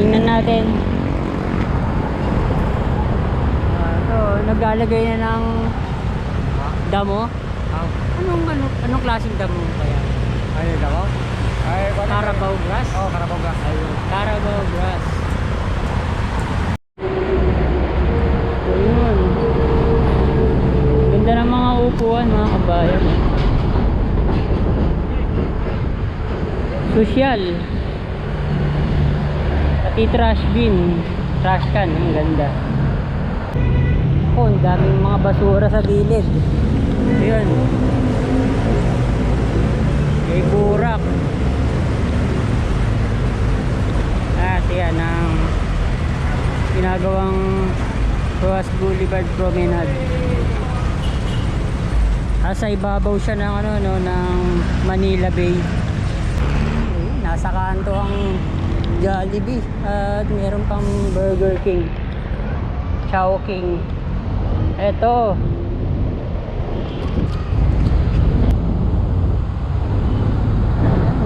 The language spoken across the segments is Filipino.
tingnan natin. Ah, ito, naglalagay na ng damo. Anong, ano, anong klaseng damo kaya? Ay, damo? Ay, Carabao grass? Oo, Carabao grass. Ayun, Carabao grass. So. Ganda ng mga upuan, mga kabayan. Social. Pati trash bin. Trash can, ang ganda. Oh, daming mga basura sa gilid. Ayun. May burak. At yan ang ginagawang Roas Boulevard Promenade. Nasa ibabaw siya ng ano no ng Manila Bay. Nasa kanto ang Jollibee at meron pang Burger King. Chow King. Eto.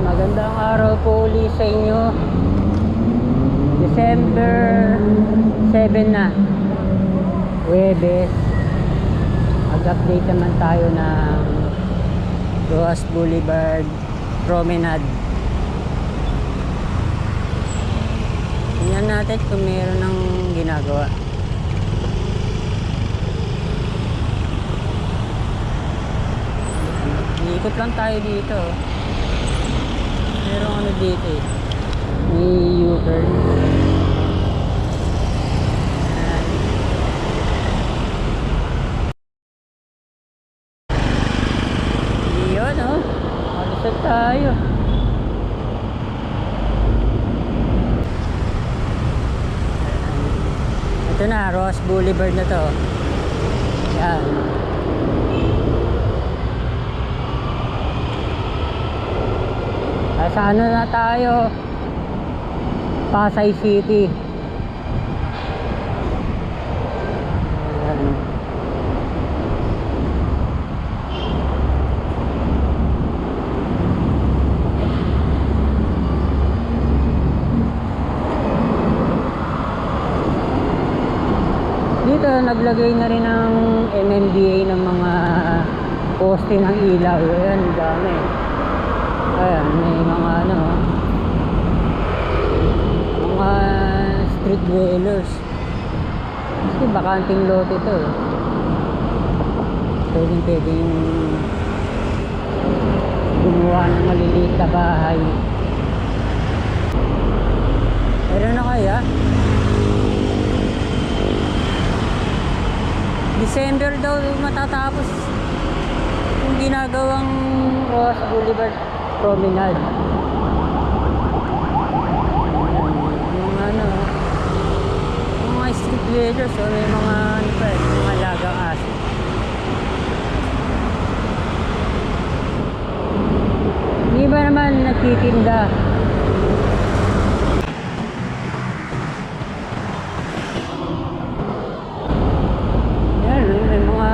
Magandang araw po ulit sa inyo. December 7 na. Webes. Mag-update naman tayo ng Roas Boulevard Promenade. Tingnan natin kung meron ng ginagawa. Ikot lang tayo dito. Merong ano dito eh. May U-turn. Ayan. Yun oh. Malusot tayo. Ito na, Ross Boulevard na to. Yan. Nasa ano na tayo? Pasay City. Ayan. Dito naglagay na rin ng MMDA ng mga poste ng ilaw. Ayan, dami. Ayan, may mga ano, mga street dwellers. Kasi bakanting lot ito. eh. Pwedeng pwedeng gumawa ng maliliit na bahay. Meron na kaya? December daw matatapos yung ginagawang Ross Boulevard Promenade. Yung ano, yung mga street vendors, oh, may mga ano pa eh, mga lagang aso. Yung iba naman nagtitinda. Yan, may mga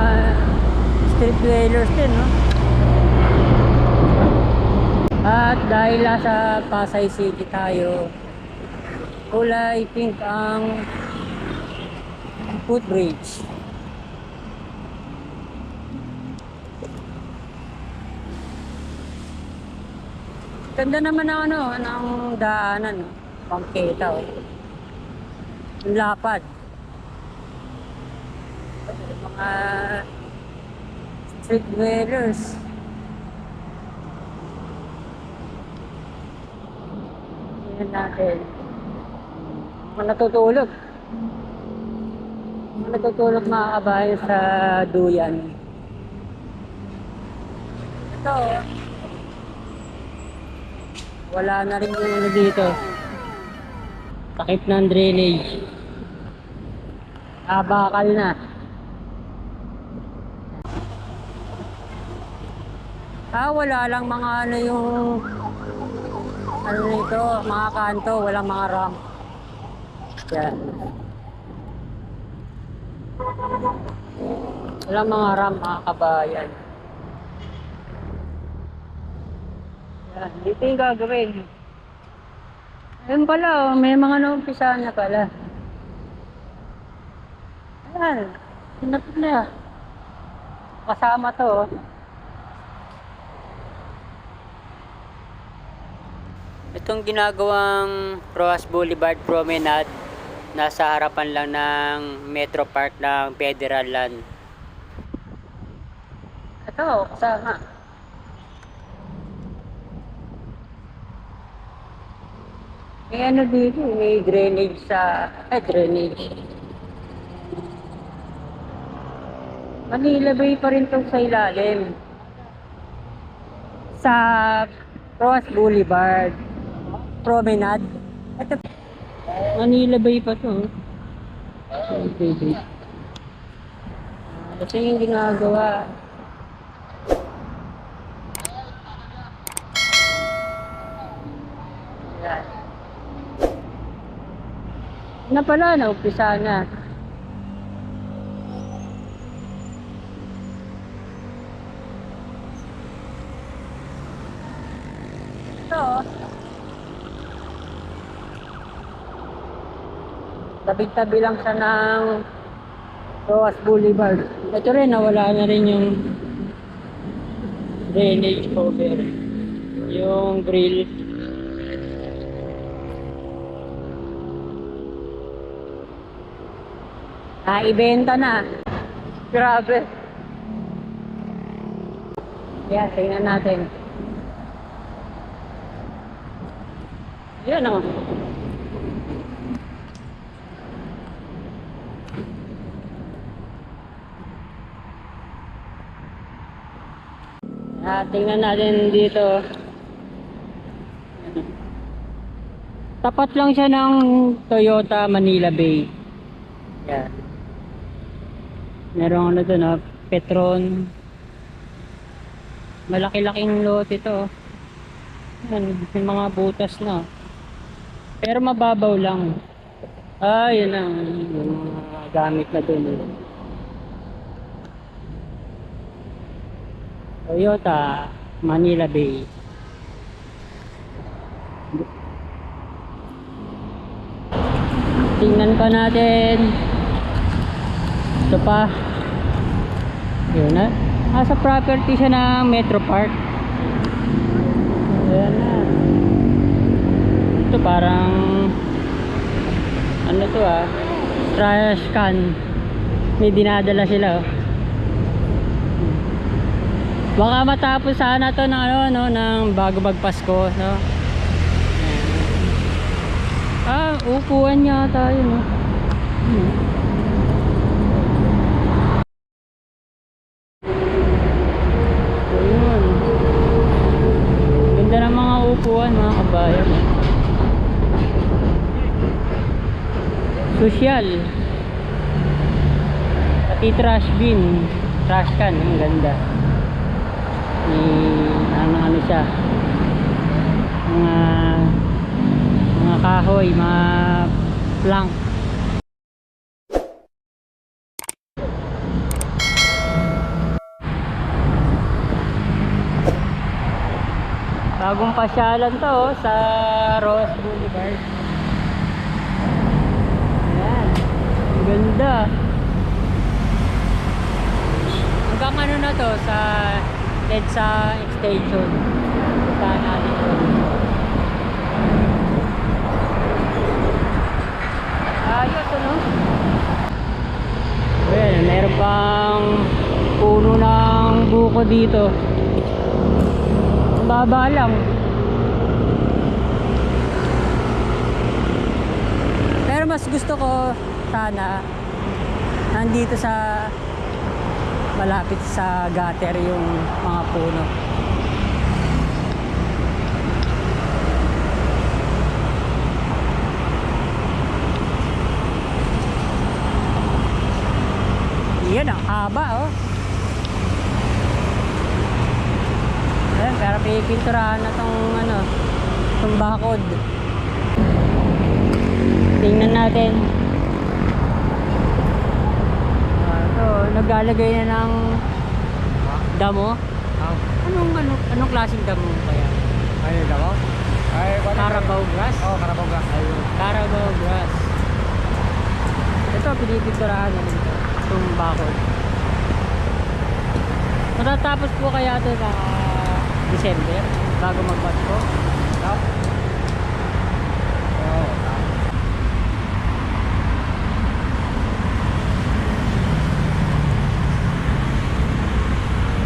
street dwellers din, no? At dahil nasa Pasay City tayo, kulay pink ang footbridge. Ganda naman ng ano, ng daanan, no? Pangketa, oh. Lapad. Mga street dwellers. Tingnan natin. Mga natutulog. Mga natutulog mga sa duyan. Ito. Wala na rin yung ano dito. Takip ng drainage. Abakal na. Ah, wala lang mga ano yung ano nito, mga kanto, walang mga ramp. Yan. Walang mga ramp, mga kabayan. Yan, dito yung gagawin. Ayun pala, oh, may mga naumpisa na pala. Ayan, sinapit na. Kasama to. oh. Itong ginagawang Roas Boulevard Promenade, nasa harapan lang ng Metro Park ng Federal Land. Ito, kasama. May ano dito, may drainage sa, eh drainage. Manila Bay pa rin tong sa ilalim. Sa Cross Boulevard. Promenade. Ito, Manila Bay pa to. Okay, Bay. Ito yung ginagawa. Yan. Na pala, naumpisa na. Ito. Tabi-tabi lang siya ng Roas Boulevard. Ito rin, nawala na rin yung drainage cover. Yung grill. Naibenta na. Grabe. Yan, tingnan natin. Yan o. Ah, tingnan natin dito. Tapat lang siya ng Toyota Manila Bay. Yan. Merong ano doon, oh, Petron. Malaki-laking lot ito. Yan, may mga butas na. Pero mababaw lang. Ah, yun ang yung mga gamit na doon. Toyota Manila Bay. Tingnan pa natin. Ito pa. Yun na. Nasa property siya ng Metro Park. Ayan na. Ito parang ano to ah trash can may dinadala sila oh. Baka matapos sana to ng ano no ng bago magpasko no ah upuan yata yun oh. Hmm. Ayun. Ng mga upuan mga kabayan. Social. Pati trash bin. Trash can. Ang ganda. Ano ano siya. Mga mga kahoy, mga plank. Bagong pasyalan to oh, sa Rose Boulevard. Ayan. Ang ganda. Hanggang ano na to sa EDSA extension. Punta natin to. Ayos ano? Pang puno ng buko dito. Baba lang. Pero mas gusto ko sana nandito sa malapit sa gutter yung mga puno. Yan ang haba oh. Ayan, pero pipinturahan na tong ano, tong bakod. Tingnan natin. Ah, ito, naglalagay na ng damo. Ah, Anong ano, anong klaseng damo kaya? ayun ako. Ay, kuwan na- Carabao grass. Oo, Carabao grass. Ayun, Carabao grass. Ito, pinipinturahan na dito. Itong bakod. Matatapos po kaya ito na December, bago magpasko. No? Oo.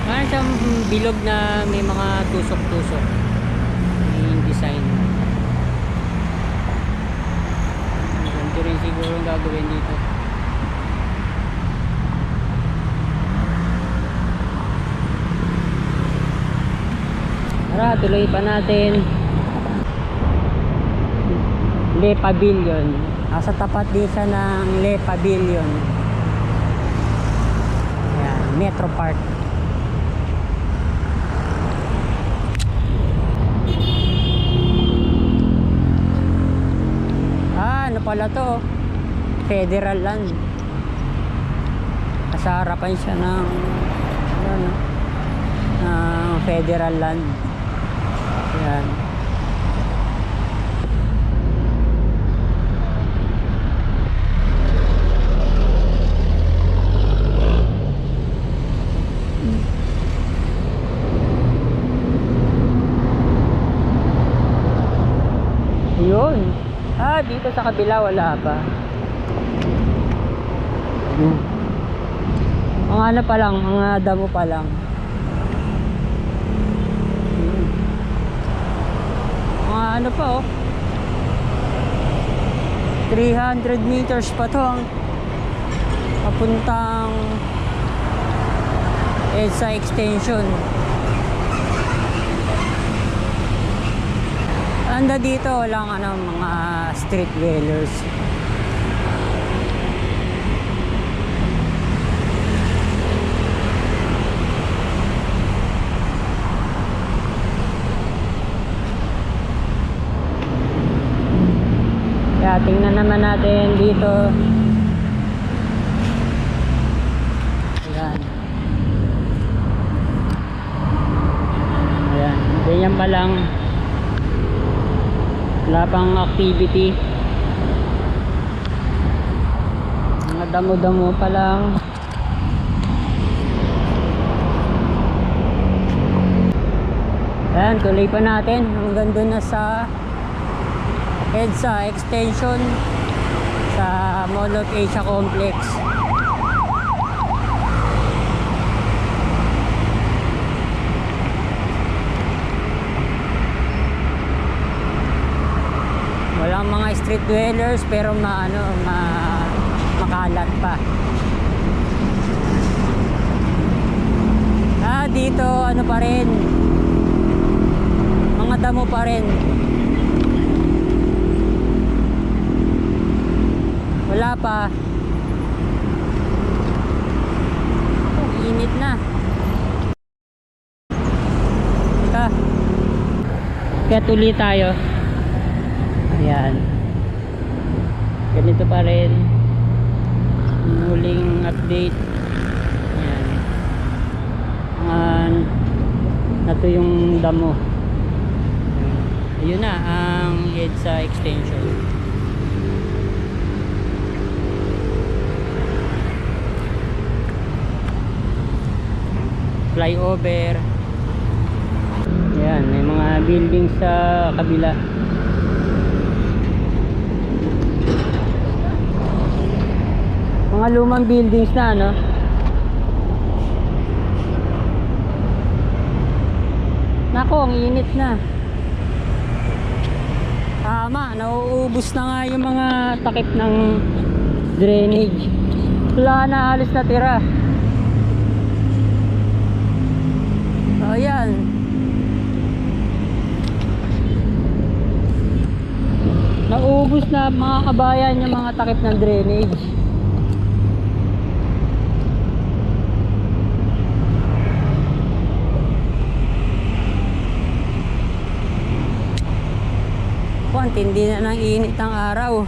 Parang siyang bilog na may mga tusok-tusok. May design. Ganito rin siguro ang gagawin dito. Tara, tuloy pa natin. Le Pavilion. Nasa tapat din siya ng Le Pavilion. Ayan, Metro Park. Ah, ano pala to? Federal land. Nasa harapan siya ng ano, ng federal land. Yan. Yun. Ah, dito sa kabila wala pa. Yun. Mga ano pa lang, mga damo pa lang. Yun. Mga ano pa oh. 300 meters pa to ang papuntang EDSA extension. Anda dito walang ano mga street dwellers. Kaya tingnan naman natin dito. Ayan. Ayan. Ganyan pa lang wala pang activity. Mga damo-damo pa lang. Ayan tuloy pa natin. Hanggang doon na sa EDSA extension sa of Asia Complex Walang mga street dwellers pero ma ano ma makalat pa. Ah, dito ano pa rin. Mga damo pa rin. Wala pa. Oh, init na. Kaya tuloy tayo. Ayan. Ganito pa rin. Muling update. Ayan. Ang nato yung damo. Ayun na ang EDSA extension. Flyover. Ayan, may mga buildings sa kabila. Mga lumang buildings na ano. Nako, ang init na. Tama, nauubos na nga yung mga takip ng drainage. Wala na halos na tira. O yan. Nauubos na mga kabayan yung mga takip ng drainage. Ang tindi na ng init ng araw.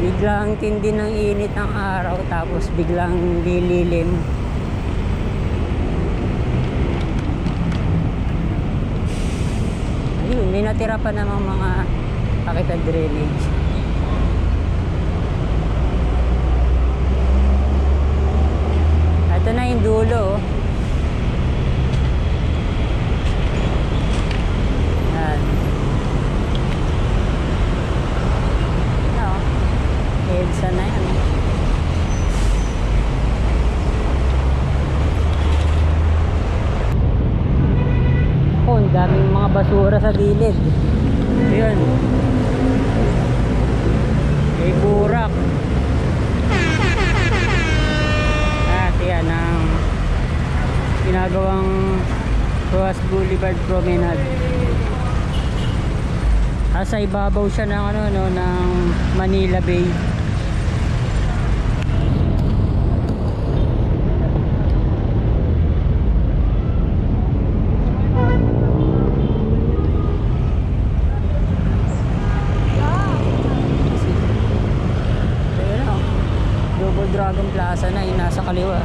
Biglang tindi ng init ng araw tapos biglang lililim. may natira pa namang mga pakita drainage. Ito na yung dulo. oh. Yan. Ano? EDSA na yan. oh. Oh, ang daming mga basura sa gilid. Ayun. May burak. At yan ang ginagawang Roas Boulevard Promenade. Asa ibabaw siya ng ano no ng Manila Bay. Ayun na, oh. Double Dragon Plaza na yung nasa kaliwa.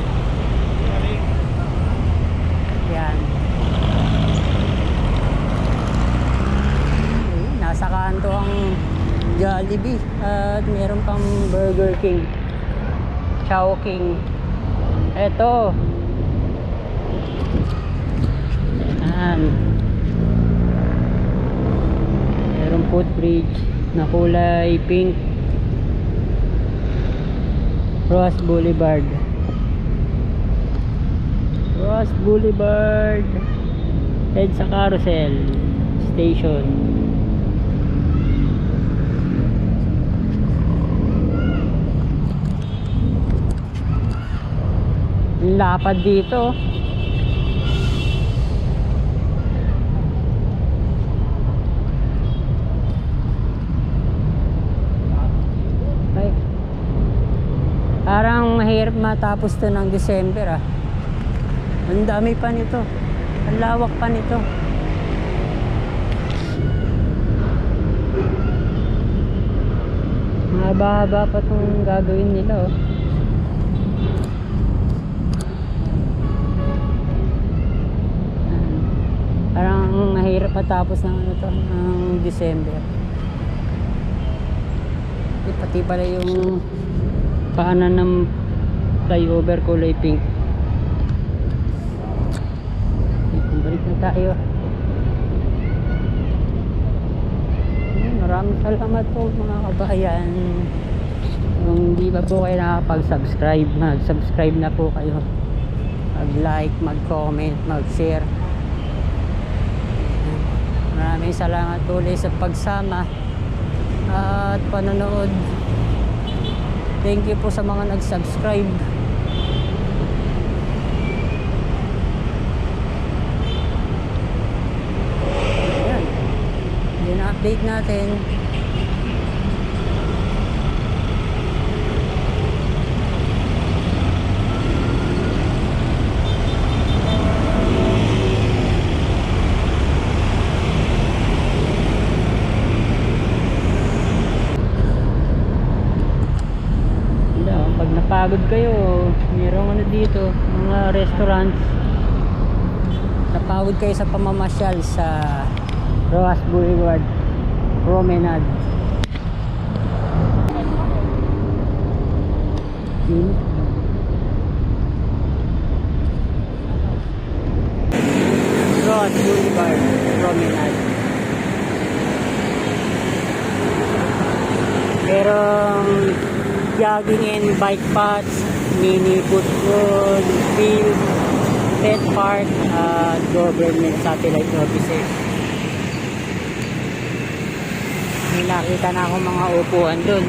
Yan. Nasa kanto ang Jollibee at meron pang Burger King. Chow King. Eto. Yan. Merong footbridge na kulay pink. Ross Boulevard. Ross Boulevard. Head sa Carousel Station. Lapad dito. Ay. Parang mahirap matapos to ng December ah. Ang dami pa nito. Ang lawak pa nito. Mahaba-haba pa itong gagawin nila oh. Parang mahirap matapos ng ano to, ng December. Eh, pati pala yung paanan ng flyover kulay pink. Balik na tayo. Maraming salamat po mga kabayan. Kung hindi pa po kayo nakapag-subscribe, mag-subscribe na po kayo. Mag-like, mag-comment, mag-share. Maraming salamat ulit sa pagsama at panonood. Thank you po sa mga nag-subscribe. Ayan. Yun ang update natin. Pag napagod kayo, mayroong ano dito, mga restaurants. Napagod kayo sa pamamasyal sa Roas Boulevard Promenade. Hmm. Roas Boulevard Promenade. Merong jogging and bike paths, mini football field, pet park, at government satellite offices. Nakita na ako mga upuan dun.